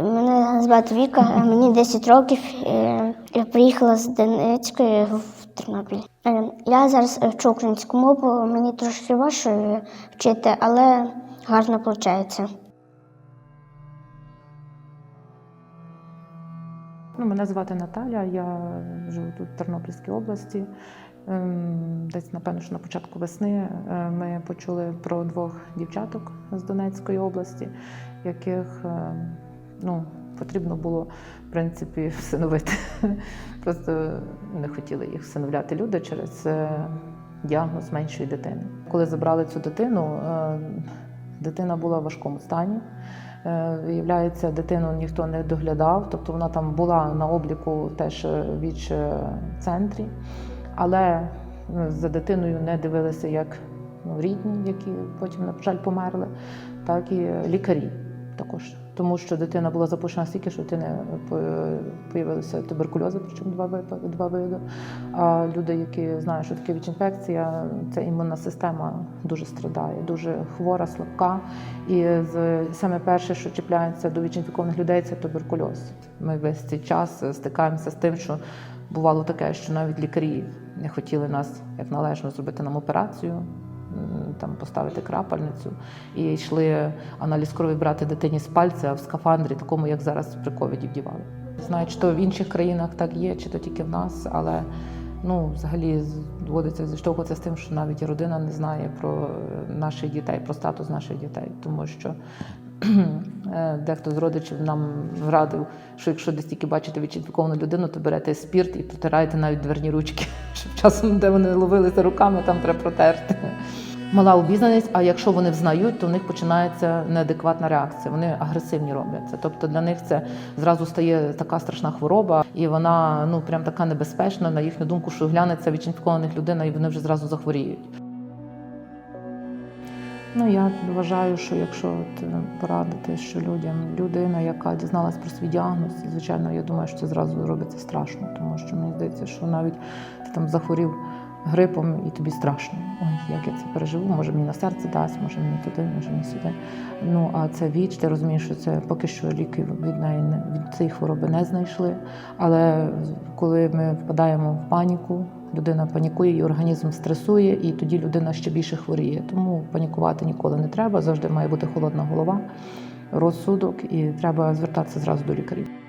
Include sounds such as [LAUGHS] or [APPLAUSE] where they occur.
Мене звати Віка, мені 10 років. е, Я приїхала з Донецької в Тернопіль. Е, Я зараз вчу українську мову, мені трошки важче вчити, але гарно виходить. Ну, мене звати Наталя, я живу тут в Тернопільській області. Ем, Десь, напевно, що на початку весни е, ми почули про двох дівчаток з Донецької області, яких е, ну, потрібно було в принципі всиновити. [LAUGHS] Просто не хотіли їх всиновляти люди через е, діагноз меншої дитини. Коли забрали цю дитину, е, дитина була в важкому стані. Е, Виявляється, дитину ніхто не доглядав, тобто вона там була на обліку теж віч центрі, але за дитиною не дивилися як ну, рідні, які потім, на жаль, померли, так і лікарі також. Тому що дитина була запущена стільки, що дитини появилися туберкульози, причому два випадки, два види. А люди, які знають, що таке ВІЧ-інфекція, це імунна система дуже страдає, дуже хвора, слабка. І саме перше, що чіпляється до ВІЧ-інфікованих людей, це туберкульоз. Ми весь цей час стикаємося з тим, що бувало таке, що навіть лікарі не хотіли нас як належно зробити нам операцію. М, Там поставити крапельницю і йшли аналіз крові брати дитині з пальця в скафандрі, такому як зараз при ковіді вдівали. Знаю, чи то в інших країнах так є, чи то тільки в нас, але ну взагалі доводиться зіштовхуватися з тим, що навіть родина не знає про наших дітей, про статус наших дітей, тому що [CLEARS THROAT] е, дехто з родичів нам радив, що якщо десь тільки бачите відчинковану людину, то берете спірт і протираєте навіть дверні ручки, [LAUGHS] щоб часом, де вони ловилися руками, там треба протерти. Мала обізнаність, а якщо вони взнають, то в них починається неадекватна реакція. Вони агресивні робляться. Тобто для них це зразу стає така страшна хвороба, і вона ну прям така небезпечна, на їхню думку, що глянеться від інфікованих людей, і вони вже зразу захворіють. Ну я вважаю, що якщо от е, порадити, що людям людина, яка дізналась про свій діагноз, звичайно, я думаю, що це зразу робиться страшно, тому що мені здається, що навіть ти там захворів грипом і тобі страшно. Ой, як я це переживу, може мені на серце дасть, може мені туди, може мені сюди. Ну а це віч, ти розумієш, що це поки що ліки від неї не від цієї хвороби не знайшли. Але коли ми впадаємо в паніку, людина панікує, і організм стресує, і тоді людина ще більше хворіє. Тому панікувати ніколи не треба. Завжди має бути холодна голова, розсудок, і треба звертатися зразу до лікарів.